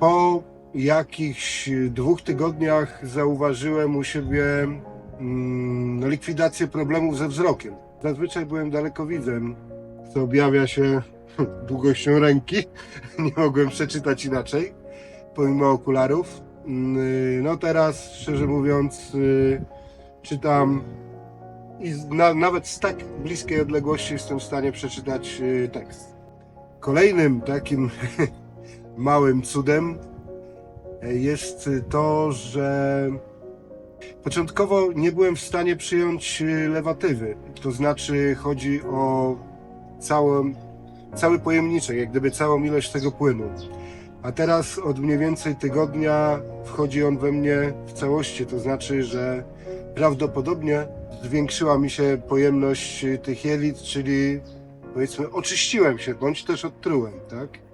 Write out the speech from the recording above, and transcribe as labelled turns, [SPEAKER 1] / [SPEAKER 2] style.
[SPEAKER 1] Po jakichś dwóch tygodniach zauważyłem u siebie mm, likwidację problemów ze wzrokiem. Zazwyczaj byłem dalekowidzem, co objawia się długością ręki. Nie mogłem przeczytać inaczej, pomimo okularów. Mm, No teraz, szczerze mówiąc, y, czytam i na, nawet z tak bliskiej odległości jestem w stanie przeczytać y, tekst. Kolejnym takim małym cudem e, jest to, że początkowo nie byłem w stanie przyjąć y, lewatywy. To znaczy chodzi o całą, cały pojemniczek, jak gdyby całą ilość tego płynu. A teraz od mniej więcej tygodnia wchodzi on we mnie w całości, to znaczy, że prawdopodobnie zwiększyła mi się pojemność y, tych jelit, czyli powiedzmy oczyściłem się, bądź też odtrułem, tak?